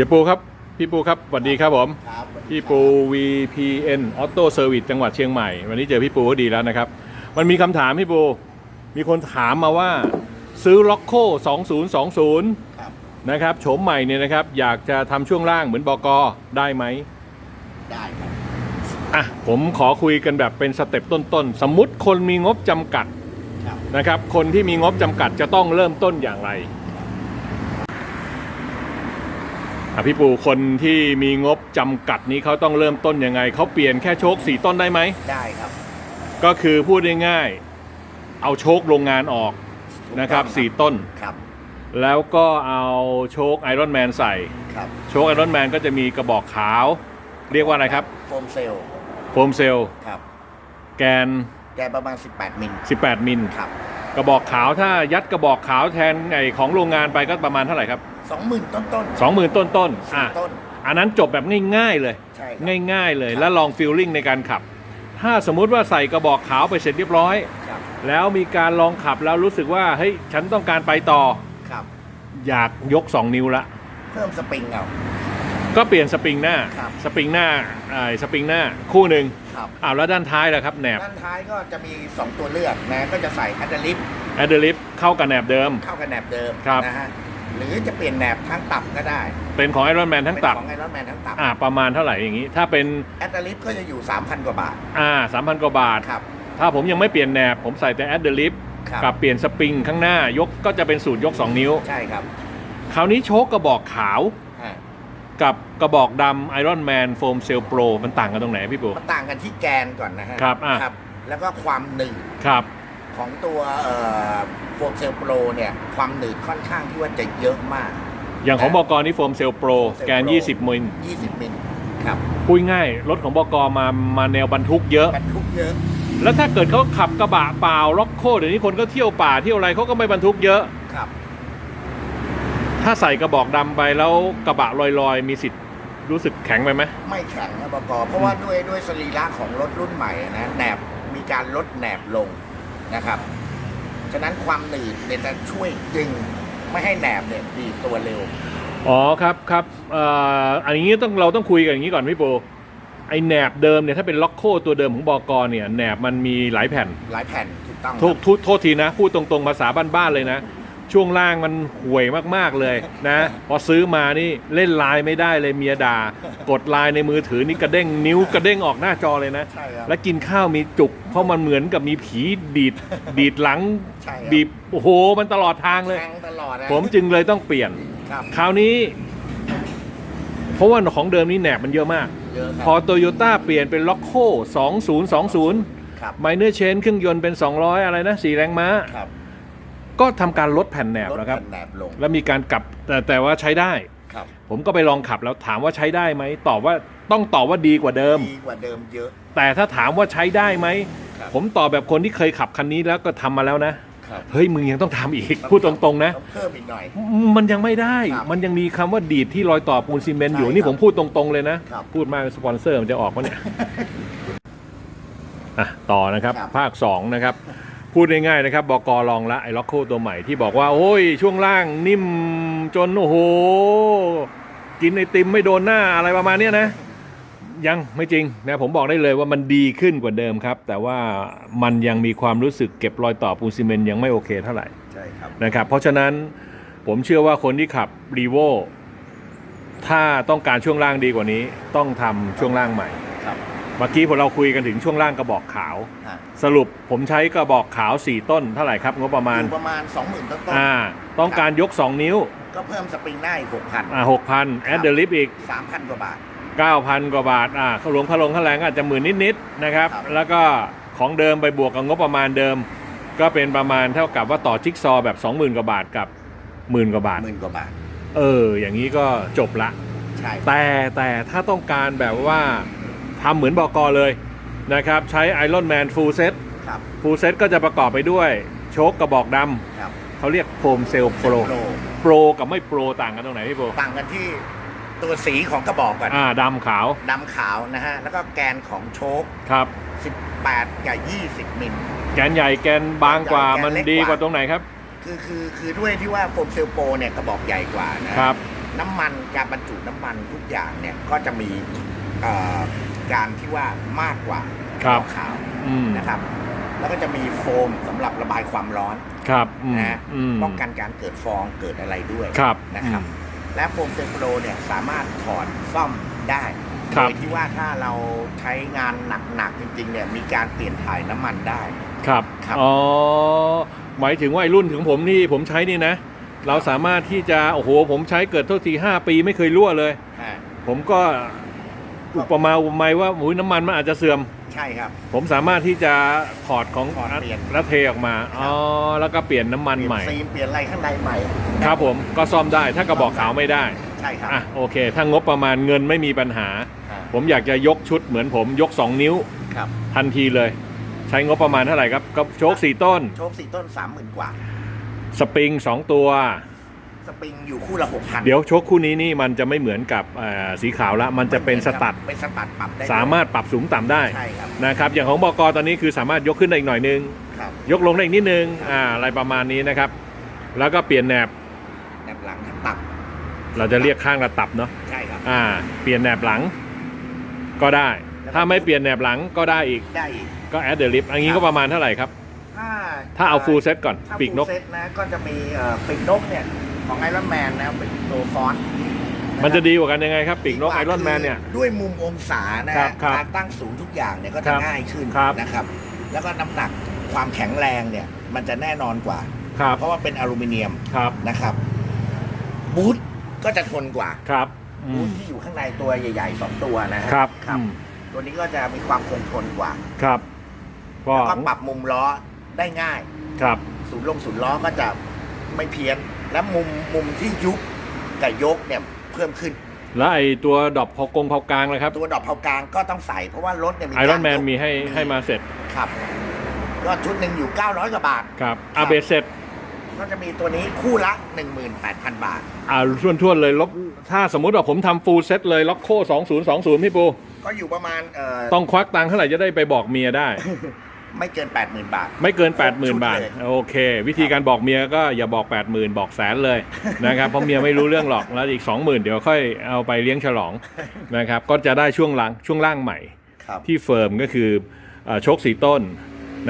พี่ปูครับ พี่ปูครับสวัสดีครับผม ครับพี่ปู VPN Auto Service จังหวัดเชียงใหม่ วันนี้เจอพี่ปูก็ดีแล้วนะครับ มันมีคำถามพี่ปู มีคนถามมาว่า ซื้อ l o c k o 2020 ครับ นะครับโฉมใหม่เนี่ยนะครับ อยากจะทำช่วงล่างเหมือนบกได้ไหม ได้ครับ อะ ผมขอคุยกันแบบเป็นสเต็ปต้นๆ สมมติคนมีงบจำกัดครับ นะครับ คนที่มีงบจำกัดจะต้องเริ่มต้นอย่างไรอะ พี่ปูคนที่มีงบจำกัดนี้เขาต้องเริ่มต้นยังไง เขาเปลี่ยนแค่โชคสี่ต้นได้ไหม ได้ครับก็คือพูดง่ายๆเอาโชคโรงงานออกนะครับสี่ต้น ครับแล้วก็เอาโชคไอรอนแมนใส่ ครับโชคไอรอนแมนก็จะมีกระบอกขาว เรียกว่าอะไรครับโฟมเซลล์โฟมเซลล์ครับแกนแกประมาณ 18 มิล 18 มิล ครับ กระบอกขาวถ้ายัดกระบอกขาวแทนไอของโรงงานไปก็ประมาณเท่าไหร่ครับ20,000ต้นต้น20,000ต้นต้นๆอะ ต้น อันนั้นจบแบบง่ายๆเลย ใช่ครับ ง่ายๆเลยครับแล้วลองฟิลลิ่งในการขับ ถ้าสมมุติว่าใส่กระบอกขาวไปเสร็จเรียบร้อย ครับแล้วมีการลองขับแล้วรู้สึกว่าเฮ้ยฉันต้องการไปต่อ ครับ อยากยก 2 นิ้วละ เพิ่มสปริงเอา ก็เปลี่ยนสปริงหน้าครับสปริงหน้าไอ้สปริงหน้าคู่หนึ่งครับ อ้าวแล้วด้านท้ายล่ะครับแหนบด้านท้ายก็จะมี 2 ตัวเลือกนะก็จะใส่อัดลิฟแอดเดลิฟเข้ากับแหนบเดิม เข้ากับแหนบเดิมครับ นะฮะหรือจะเปลี่ยนแหนบทั้งตับก็ได้เป็นของไอรอนแมนทั้งตับเป็นของไอรอนแมนทั้งตับอ่าประมาณเท่าไหร่อย่างนี้ ถ้าเป็นแอดลิฟก็จะอยู่ 3,000 กว่าบาทอ่าสามพันกว่าบาท ครับถ้าผมยังไม่เปลี่ยนแหนบ ผมใส่แต่แอดเดลิฟครับกับเปลี่ยนสปริงข้างหน้ายกก็จะเป็นสูตรยก 2 นิ้ว ใช่ครับ คราวนี้โชคกระบอกขาวอ่า กับกระบอกดำไอรอนแมนโฟมเซลโปรมันต่างกันตรงไหนพี่ปูมันต่างกันที่แกนก่อนนะฮะครับอะครับ แล้วก็ความหนืดครับของตัวโฟมเซลโปรเนี่ยความหนืดค่อนข้างที่ว่าจะเยอะมาก อย่างของบกนี่โฟมเซลโปร Foam Cell แกน Pro 20 มิล 20 มิลครับพูดง่ายรถของบกมามาแนวบรรทุกเยอะบรรทุกเยอะแล้วถ้าเกิดเขาขับกระบะเปล่าล็อกโคเดี๋ยวนี้คนก็เที่ยวป่าเที่ยวอะไรเขาก็ไม่บรรทุกเยอะครับ ถ้าใส่กระบอกดำไปแล้วกระบะลอยๆ มีสิทธิ์รู้สึกแข็งไปไหม ไม่แข็งนะบกเพราะว่าด้วยด้วยสรีระของรถรุ่นใหม่อะนะแหนบมีการลดแหนบลงนะครับ ฉะนั้นความหนืดเนี่ยจะช่วยดึงไม่ให้แหนบเนี่ยดีดตัวเร็ว อ๋อครับครับเอ่ออันนี้ต้องเราต้องคุยกันอย่างนี้ก่อนพี่โบไอแหนบเดิมเนี่ยถ้าเป็นล็อกโคตัวเดิมของบอกเนี่ยแหนบมันมีหลายแผ่นหลายแผ่นถูกต้องโทษโทษโทษทีนะ พูดตรงๆภาษาบ้านๆเลยนะ ช่วงล่างมันห่วยมากๆเลยนะ พอซื้อมานี่เล่นไลน์ไม่ได้เลยเมียด่ากดไลน์ในมือถือนี่กระเด้งนิ้วกระเด้งออกหน้าจอเลยนะ ใช่ครับ แล้วกินข้าวมีจุก เพราะมันเหมือนกับมีผีดีดดีดหลังใช่ครับ บีบโอ้โหมันตลอดทางเลย แทงตลอดนะผมจึงเลยต้องเปลี่ยน ครับคราวนี้ เพราะว่าของเดิมนี่แหนบมันเยอะมาก เยอะคพอรับโตโยต้าเปลี่ยนเป็นล็อกโค2020 ครับ ไมเนอร์เชนเครื่องยนต์เป็น 200 อะไรนะ 4 แรงม้า ครับ ก็ทำการลดแผ่นแหนบลดแล้วครับ แผ่นแหนบลง แล้วมีการกลับแต่แต่ว่าใช้ได้ ครับผมก็ไปลองขับแล้วถามว่าใช้ได้ไหมตอบว่าต้องตอบว่าดีกว่าเดิม ดีกว่าเดิมเยอะ แต่ถ้าถามว่าใช้ได้ไหม ครับ ผมตอบแบบคนที่เคยขับคันนี้แล้วก็ทำมาแล้วนะ ครับเฮ้ยมึงยังต้องทำอีก พูดตรงๆนะ ต้องเพิ่มอีกหน่อย มันยังไม่ได้ ครับมันยังมีคำว่าดีดที่รอยต่อปูนซีเมนต์อยู่ ใช่นี่ครับผมพูดตรงๆเลยนะ ครับพูดมากสปอนเซอร์มันจะออกมาเนี่ย อะต่อนะครับ ครับ ภาค 2 นะครับ พูดง่ายๆนะครับ บอกลองละไอ้ล็อกโคตัวใหม่ที่บอกว่า โอ้ย ช่วงล่างนิ่มจน โอ้โห กินไอติมไม่โดนหน้าอะไรประมาณเนี้ยนะ ยังไม่จริงนะผมบอกได้เลยว่ามันดีขึ้นกว่าเดิมครับ แต่ว่ามันยังมีความรู้สึกเก็บรอยต่อปูนซีเมนต์ยังไม่โอเคเท่าไหร่ใช่ครับนะครับ เพราะฉะนั้นผมเชื่อว่าคนที่ขับรีโวถ้าต้องการช่วงล่างดีกว่านี้ ต้องทำช่วงล่างใหม่ครับเมื่อกี้พอเราคุยกันถึงช่วงล่างกระบอกขาว อะสรุปผมใช้กระบอกขาว 4 ต้นเท่าไหร่ครับงบประมาณ อยู่ประมาณ 20,000 ต้นอ่า ต้องการยก 2 นิ้ว ๆ ก็เพิ่มสปริงหน้าอีก6,000 อ่าหกพันแอดเดอลิฟอีก 3,000 กว่าบาท 9,000 กว่าบาท อ่าขลงขลงขแรงอาจจะหมื่นนิดๆนะครับ ครับ แล้วก็ของเดิมไปบวกกับงบประมาณเดิม ก็เป็นประมาณเท่ากับว่าต่อจิ๊กซอว์แบบ 20,000 กว่าบาทกับหมื่นกว่าบาท หมื่นกว่าบาท เออ อย่างนี้ก็จบละ ใช่ แต่แต่ถ้าต้องการแบบว่า ทำเหมือนบอกอเลยนะครับใช้ Iron Man Full Set ครับ Full Set ก็จะประกอบไปด้วยโชคกระบอกดครับำเขาเรียกโฟมเซลโปรโปรโปรกับไม่โปรต่างกันตรงไหนพี่โปรต่างกันที่ตัวสีของกระบอกก่อนอ่าดำขาวดำขาวนะฮะ แล้วก็แกนของโชคครับ 18 กับ 20 มิล แกนใหญ่แกนบางกว่าแกนมันเล็กดีกว่ากว่าตรงไหนครับ คือคือคือด้วยที่ว่าโฟมเซลโปรเนี่ยกระบอกใหญ่กว่านะ ครับ น้ำมันการบรรจุน้ำมันทุกอย่างเนี่ยก็จะมีเอ่อ การที่ว่ามากกว่าครับขาวอืมนะครับ แล้วก็จะมีโฟมสำหรับระบายความร้อนครับอืมนะอืมป้องกันการเกิดฟองเกิดอะไรด้วยครับนะครับอืมและโฟมเซนโปรเนี่ยสามารถถอดซ่อมได้ครัโดบยที่ว่าถ้าเราใช้งานหนักๆจริงๆเนี่ยมีการเปลี่ยนถ่ายน้ำมันได้ครับครับอ๋อหมายถึงว่าไอ้รุ่นของผมที่ผมใช้นี่นะ เราสามารถที่จะโอ้โหผมใช้เกิดเท่าทีห้าปีไม่เคยรั่วเลยอ่าผมก็ อุปมาอุปไมยว่าอุ้ยน้ำมันมันอาจจะเสื่อม ใช่ครับ ผมสามารถที่จะถอดของถอดเปลี่ยนแล้วเทออกมาอ๋อแล้วก็เปลี่ยนน้ำมันเปลี่ยนใหม่ ซีนเปลี่ยนอะไรข้างในใหม่ ครับผมก็ซ่อมได้ถ้ากระบอกขาวไม่ได้ใช่ครับอะโอเค ถ้างบประมาณเงินไม่มีปัญหา อ่าผมอยากจะยกชุดเหมือนผมยก 2 นิ้วครับทันทีเลย ใช้งบประมาณเท่าไหร่ครับก็โชคสี่ต้น โชคสี่ต้นสามหมื่นกว่า สปริง 2 ตัว สปริงอยู่คู่ละหกพันเดี๋ยวโชคคู่นี้นี่มันจะไม่เหมือนกับเอ่อสีขาวละ มันจะเป็นสตัดเป็นสตัดปรับได้สามารถปรับสูงต่ำได้ใช่ครับนะครับ อย่างของบกตอนนี้คือสามารถยกขึ้นได้อีกหน่อยนึง ครับยกลงได้อีกนิดนึงอ่าอะไรประมาณนี้นะครับ แล้วก็เปลี่ยนแหนบแนบหลังตับเราจะเรียกข้างระตับเนาะใช่ครับ อ่า เปลี่ยนแหนบหลังก็ได้ ถ้าไม่เปลี่ยนแหนบหลังก็ได้อีกได้อีกก็แอดเดอร์ลิฟอันนี้ก็ประมาณเท่าไหร่ครับ ถ้าถ้าเอาฟูลเซตก่อนถ้าปีกนก full set นะก็จะมีเอ่อปีกนกเนี่ย ของไอรอนแมนนะเป็นตัวฟอนต์มันจะดีกว่ากันยังไงครับปีกนกไอรอนแมนเนี่ย ด้วยมุมองศานะครับครับการตั้งสูงทุกอย่างเนี่ยก็คจะรับง่ายขึ้นครับ นะครับ แล้วก็น้ำหนักความแข็งแรงเนี่ย มันจะแน่นอนกว่า ครับเพราะว่าเป็นอลูมิเนียมครับนะครับบูทก็จะทนกว่า ครับอืบูมทที่อยู่ข้างในตัวใหญ่ๆสองตัวนะฮะครับครับ อืมตัวนี้ก็จะมีความคงทนกว่าครับก็แล้วก็ปรับมุมล้อได้ง่าย ครับ ศูนย์ลงศูนย์ล้อก็จะไม่เพี้ยน และมุมมุมที่ยุบกับยกเนี่ยเพิ่มขึ้น แล้วไอตัวดรอปพอกงเผากลางเลยครับ ตัวดอกเผากลางก็ต้องใส่เพราะว่ารถเนี่ยมีไอรอนแมนกายกมีให้ให้มาเสร็จครับก็ชุดหนึ่งอยู่ 900กว่าบาท ครับครัอาบเบสเสร็จก็จะมีตัวนี้คู่ละ 18,000 บาท อ่าทวนๆเลยลบถ้าสมมุติว่าผมทำฟูลเซตเลยล็อกโค้2020 พี่ปู ก็อยู่ประมาณเอ่อต้องควักตังค์เท่าไหร่จะได้ไปบอกเมียได้ ไม่เกิน 80,000 บาท ไม่เกินครบชุด80,000 บาทเลยโอเค วิธีการบอกเมียก็อย่าบอก 80,000 บอกแสนเลยนะครับ เพราะเมียไม่รู้เรื่องหรอก แล้วอีก 20,000 เดี๋ยวค่อยเอาไปเลี้ยงฉลองนะครับ ก็จะได้ช่วงล่างช่วงล่างใหม่ครับที่เฟิร์มก็คือเอ่อโชคสีต้น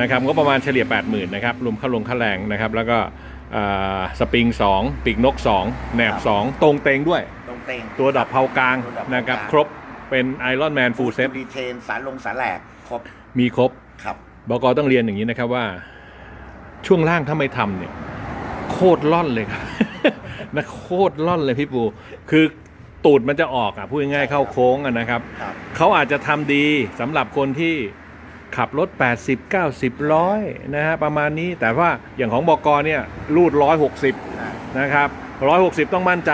นะครับก็ประมาณเฉลี่ย 80,000 นะครับ รวมค่าลงค่าแรงนะครับ แล้วก็เอ่อสปริง 2 ปีกนก 2 แหนบ 2 ตรงเตงด้วย ตรงเต็งตัวดับเผากลางตัวดับเผากลางนะครับ ครบเป็นไอรอนแมนฟูลเซตดีเทนสารลงสารแหลก ครบ มีครบ ครับ บกต้องเรียนอย่างนี้นะครับว่าช่วงล่างถ้าไม่ทำเนี่ย โคตรล่อนเลยครับนะโคตรล่อนเลยพี่ปู คือตูดมันจะออกอะพูดง่ายๆเข้าโค้งอะนะครับครับเขาอาจจะทำดีสำหรับคนที่ขับรถ 80 90ร้อยนะฮะประมาณนี้แต่ว่าอย่างของบกเนี่ยรูด 160อ่านะครับ 160 ต้องมั่นใจ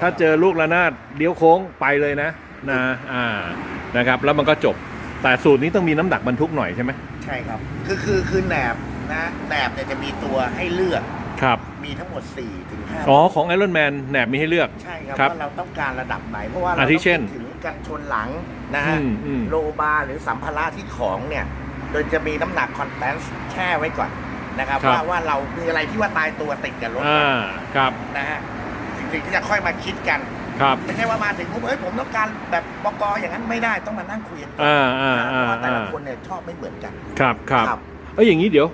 ถ้าเจอลูกระนาดเลี้ยวโค้งไปเลยนะนะอ่านะครับ แล้วมันก็จบ แต่สูตรนี้ต้องมีน้ำหนักบรรทุกหน่อยใช่ไหมใช่ครับ คือคือคือแหนบนะแหนบเนี่ยจะมีตัวให้เลือกครับมีทั้งหมด4ถึง5อ๋อของไอรอนแมนแหนบมีให้เลือก ใช่ครับครับว่าเราต้องการระดับไหน เพราะว่าเราอาทิต้องเช่นคิดถึงกันชนหลังนะอืฮะมอืมโลบาร์หรือสัมภาระที่ของเนี่ย โดยจะมีน้ำหนักคอนแทนซ์แช่ไว้ก่อนนะครับครับ ว่าว่าเรามีอะไรที่ว่าตายตัวติดกับรถอ่าครับนะฮะสิ่งที่จะค่อยมาคิดกัน ครับไม่ใช่ว่ามาถึงปุ๊บเฮ้ยผมต้องการแบบบกอย่างนั้นไม่ได้ต้องมานั่งคุยกันก่อนอ่าอ่าเพอ่าราะว่าแต่ละอ่าคนเนี่ยชอบไม่เหมือนกัน ครับครับครับ เอ้ยอย่างนี้เดี๋ยว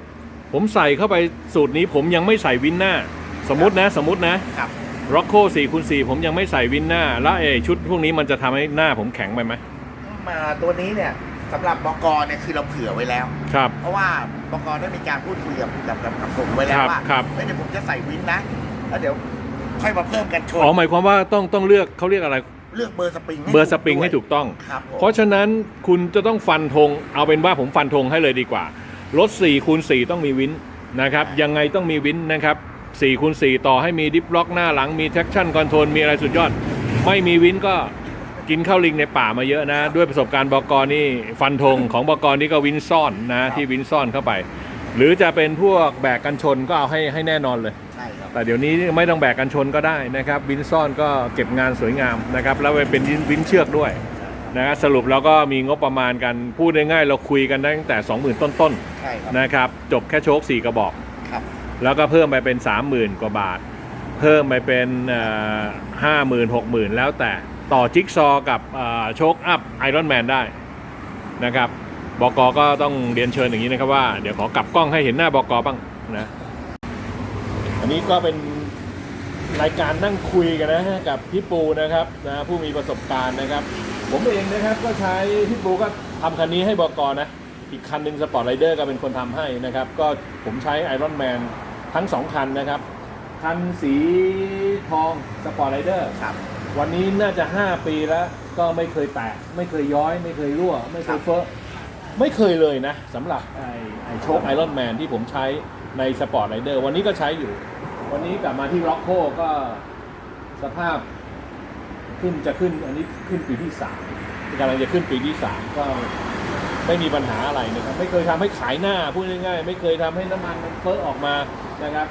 ผมใส่เข้าไปสูตรนี้ผมยังไม่ใส่วินหน้า สมมตินะ สมมตินะครับ ร็อกโค4คูณ4ผมยังไม่ใส่วินหน้า แล้วไอ้ชุดพวกนี้มันจะทำให้หน้าผมแข็งไปไหมมาตัวนี้เนี่ยสำหรับบกเนี่ยคือเราเผื่อไว้แล้ว ครับ เพราะว่าบกได้มีการพูดคุยกับกับกับกับผมไว้แล้ควรับว่าครับเฮ้ยเดี๋ยวผมจะใส่วินนะแล้วเดี๋ยว ค่อยมาเพิ่มกันชนอ๋อหมายความว่าต้องต้องเลือกเขาเรียกอะไร เลือกเบอร์สปริงให้เบอร์สปริงด้วยให้ถูกต้อง ครับผมเพราะฉะนั้นคุณจะต้องฟันธงเอาเป็นว่าผมฟันธงให้เลยดีกว่า รถ4คูณ4ต้องมีวินนะครับยังไงต้องมีวินนะครับ4คูณ4ต่อให้มีดิฟล็อกหน้าหลังมีแท็กชั่นคอนโทรลมีอะไรสุดยอด ไม่มีวินก็กินข้าวลิงในป่ามาเยอะนะ ด้วยประสบการณ์บกนี่ฟันธงของบกนี่ก็วินซ่อนนะที่วินซ่อนเข้าไป หรือจะเป็นพวกแบกกันชนก็เอาให้ให้แน่นอนเลยใช่ครับ แต่เดี๋ยวนี้ไม่ต้องแบกกันชนก็ได้นะครับวินซ่อนก็เก็บงานสวยงามนะครับแล้วเป็นวินเชือกด้วยนะครับสรุปเราก็มีงบประมาณกันพูดง่ายๆเราคุยกันได้ตั้งแต่ 20,000 ต้นใช่ครับๆนะครับจบแค่โชค4กระบอกครับแล้วก็เพิ่มไปเป็น 30,000 กว่าบาท เพิ่มไปเป็นห้าหมื่นหกหมื่นแล้วแต่ต่อจิ๊กซอว์กับโชคอัพไอรอนแมนได้นะครับบกก็ต้องเรียนเชิญอย่างนี้นะครับว่าเดี๋ยวขอกลับกล้องให้เห็นหน้าบกบ้างนะ อันนี้ก็เป็นรายการนั่งคุยกันนะฮะกับพี่ปูนะครับนะผู้มีประสบการณ์นะครับ ผมเองนะครับก็ใช้พี่ปูก็ทำคันนี้ให้บกนะ อีกคันหนึ่งสปอร์ตไรเดอร์ก็เป็นคนทำให้นะครับ ก็ผมใช้ไอรอนแมนทั้งสองคันนะครับ คันสีทองสปอร์ตไรเดอร์ ครับ วันนี้น่าจะ 5 ปีแล้วก็ไม่เคยแตก ไม่เคยย้อย ไม่เคยรั่ว ไม่เคยเฟอะไม่เคยเลยนะสำหรับไอไอโชคไอรอนแมนที่ผมใช้ในสปอร์ตไรเดอร์วันนี้ก็ใช้อยู่ วันนี้กลับมาที่ร็อกโคก็สภาพขึ้นจะขึ้นอันนี้ขึ้นปีที่สามกำลังจะขึ้นปีที่สามก็ไม่มีปัญหาอะไรนะครับไม่เคยทำให้ขายหน้าพูดง่ายๆ ไม่เคยทำให้น้ำมันมันเฟ้อออกมานะครับ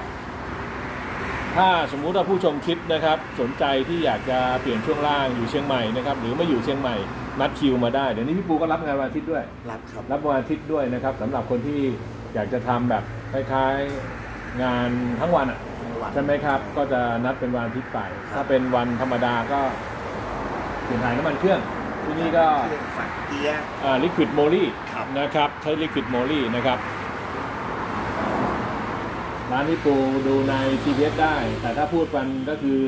ถ้าสมมุติว่าผู้ชมคิดนะครับ สนใจที่อยากจะเปลี่ยนช่วงล่างอยู่เชียงใหม่นะครับหรือไม่อยู่เชียงใหม่นัดคิวมาได้เดี๋ยวนี้พี่ปูก็รับงานวันอาทิตย์ด้วยรับครับรับวันอาทิตย์ด้วยนะครับสำหรับคนที่อยากจะทำแบบคล้ายๆ งานทั้งวันอะวันใช่ไหมครับ ก็จะนัดเป็นวันอาทิตย์ไป ถ้าเป็นวันธรรมดาก็เปลี่ยนถ่ายน้ำมันเครื่อง ที่นี่ก็เครื่องฝักเกียร์ ลิควิดโมลี่ครับ นะครับ ใช้ลิควิดโมลี่นะครับ ร้านที่ปูดูใน GPS ได้ แต่ถ้าพูดกันก็คือ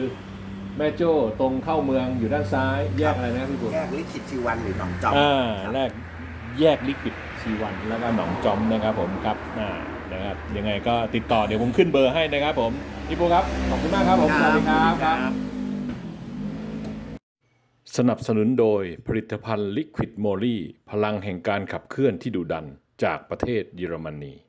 แม่โจ้ตรงเข้าเมืองอยู่ด้านซ้าย แยกอะไรนะพี่ปูแยกลิขิตชีวันหรือหนองจอมอ่าครับแรกแยกลิควิดชีวันแล้วก็หนองจอมนะครับผมครับอ่า นะครับยังไงก็ติดต่อเดี๋ยวผมขึ้นเบอร์ให้นะครับผมพี่ปูครับขอบคุณมากครับผมสวัสดีครับครับ สนับสนุนโดยผลิตภัณฑ์ลิควิดโมลี่พลังแห่งการขับเคลื่อนที่ดุดันจากประเทศเยอรมนี